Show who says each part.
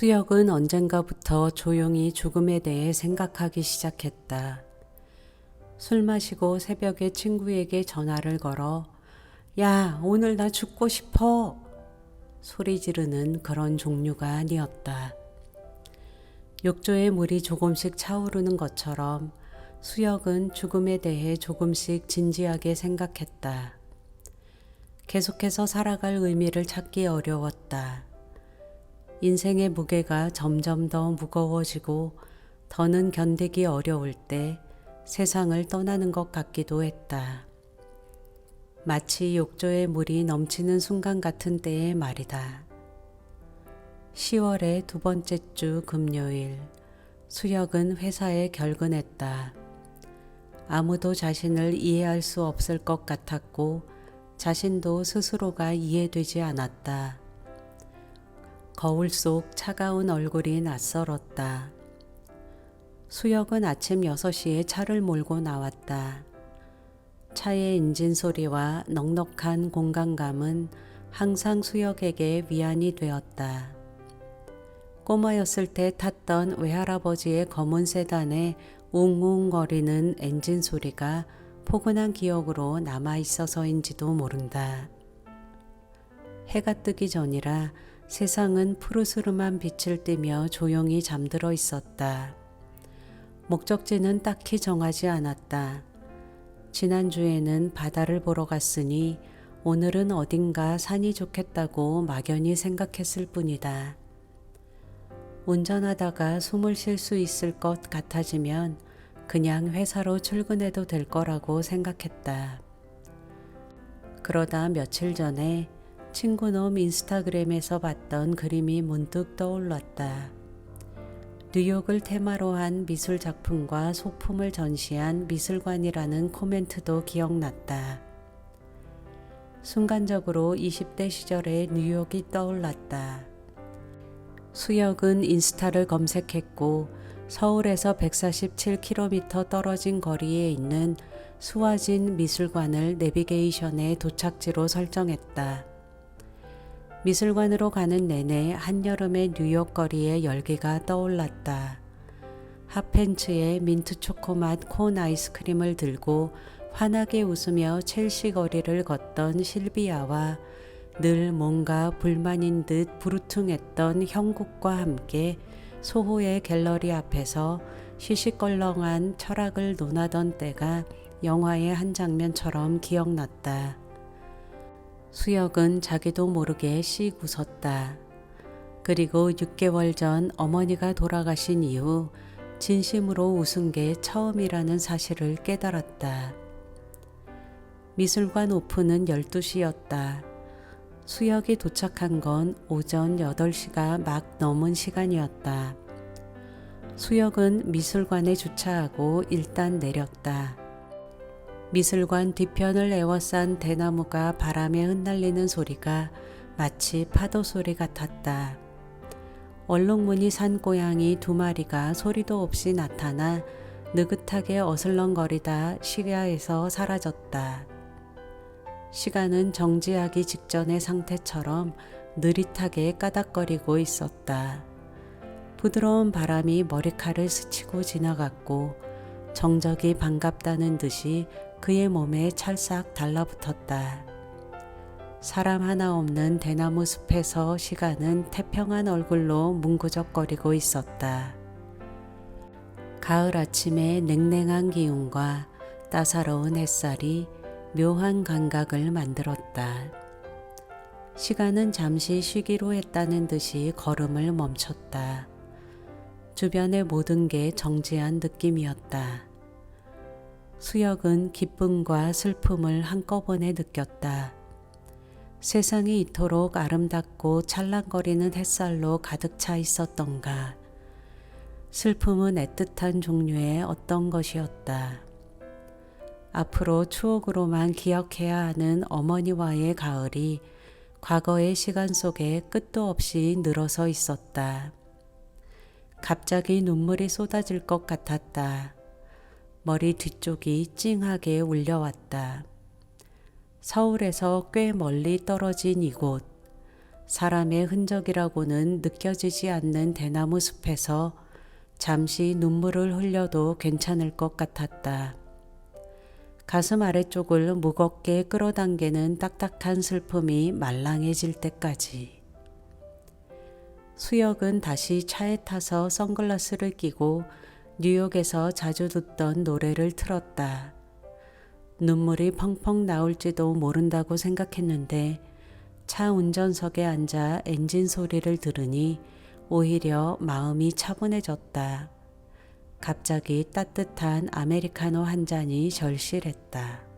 Speaker 1: 수혁은 언젠가부터 조용히 죽음에 대해 생각하기 시작했다. 술 마시고 새벽에 친구에게 전화를 걸어 야, 오늘 나 죽고 싶어. 소리 지르는 그런 종류가 아니었다. 욕조에 물이 조금씩 차오르는 것처럼 수혁은 죽음에 대해 조금씩 진지하게 생각했다. 계속해서 살아갈 의미를 찾기 어려웠다. 인생의 무게가 점점 더 무거워지고 더는 견디기 어려울 때 세상을 떠나는 것 같기도 했다. 마치 욕조에 물이 넘치는 순간 같은 때의 말이다. 10월의 두 번째 주 금요일, 수혁은 회사에 결근했다. 아무도 자신을 이해할 수 없을 것 같았고, 자신도 스스로가 이해되지 않았다. 거울 속 차가운 얼굴이 낯설었다. 수혁은 아침 6시에 차를 몰고 나왔다. 차의 엔진 소리와 넉넉한 공간감은 항상 수혁에게 위안이 되었다. 꼬마였을 때 탔던 외할아버지의 검은 세단에 웅웅거리는 엔진 소리가 포근한 기억으로 남아 있어서인지도 모른다. 해가 뜨기 전이라 세상은 푸르스름한 빛을 띠며 조용히 잠들어 있었다. 목적지는 딱히 정하지 않았다. 지난주에는 바다를 보러 갔으니 오늘은 어딘가 산이 좋겠다고 막연히 생각했을 뿐이다. 운전하다가 숨을 쉴 수 있을 것 같아지면 그냥 회사로 출근해도 될 거라고 생각했다. 그러다 며칠 전에 친구놈 인스타그램에서 봤던 그림이 문득 떠올랐다. 뉴욕을 테마로 한 미술 작품과 소품을 전시한 미술관이라는 코멘트도 기억났다. 순간적으로 20대 시절의 뉴욕이 떠올랐다. 수혁은 인스타를 검색했고 서울에서 147km 떨어진 거리에 있는 수화진 미술관을 내비게이션의 도착지로 설정했다. 미술관으로 가는 내내 한여름의 뉴욕 거리의 열기가 떠올랐다. 핫팬츠에 민트 초코맛 콘 아이스크림을 들고 환하게 웃으며 첼시 거리를 걷던 실비아와 늘 뭔가 불만인 듯 부르퉁했던 형국과 함께 소호의 갤러리 앞에서 시시껄렁한 철학을 논하던 때가 영화의 한 장면처럼 기억났다. 수혁은 자기도 모르게 씩 웃었다. 그리고 6개월 전 어머니가 돌아가신 이후 진심으로 웃은 게 처음이라는 사실을 깨달았다. 미술관 오픈은 12시였다. 수혁이 도착한 건 오전 8시가 막 넘은 시간이었다. 수혁은 미술관에 주차하고 일단 내렸다. 미술관 뒤편을 에워싼 대나무가 바람에 흩날리는 소리가 마치 파도 소리 같았다. 얼룩무늬 산 고양이 두 마리가 소리도 없이 나타나 느긋하게 어슬렁거리다 시야에서 사라졌다. 시간은 정지하기 직전의 상태처럼 느릿하게 까닥거리고 있었다. 부드러운 바람이 머리칼을 스치고 지나갔고 정적이 반갑다는 듯이 그의 몸에 찰싹 달라붙었다. 사람 하나 없는 대나무 숲에서 시간은 태평한 얼굴로 뭉구적거리고 있었다. 가을 아침의 냉랭한 기운과 따사로운 햇살이 묘한 감각을 만들었다. 시간은 잠시 쉬기로 했다는 듯이 걸음을 멈췄다. 주변의 모든 게 정지한 느낌이었다. 수혁은 기쁨과 슬픔을 한꺼번에 느꼈다. 세상이 이토록 아름답고 찰랑거리는 햇살로 가득 차 있었던가. 슬픔은 애틋한 종류의 어떤 것이었다. 앞으로 추억으로만 기억해야 하는 어머니와의 가을이 과거의 시간 속에 끝도 없이 늘어서 있었다. 갑자기 눈물이 쏟아질 것 같았다. 머리 뒤쪽이 찡하게 울려왔다. 서울에서 꽤 멀리 떨어진 이곳. 사람의 흔적이라고는 느껴지지 않는 대나무 숲에서 잠시 눈물을 흘려도 괜찮을 것 같았다. 가슴 아래쪽을 무겁게 끌어당기는 딱딱한 슬픔이 말랑해질 때까지. 수혁은 다시 차에 타서 선글라스를 끼고 뉴욕에서 자주 듣던 노래를 틀었다. 눈물이 펑펑 나올지도 모른다고 생각했는데 차 운전석에 앉아 엔진 소리를 들으니 오히려 마음이 차분해졌다. 갑자기 따뜻한 아메리카노 한 잔이 절실했다.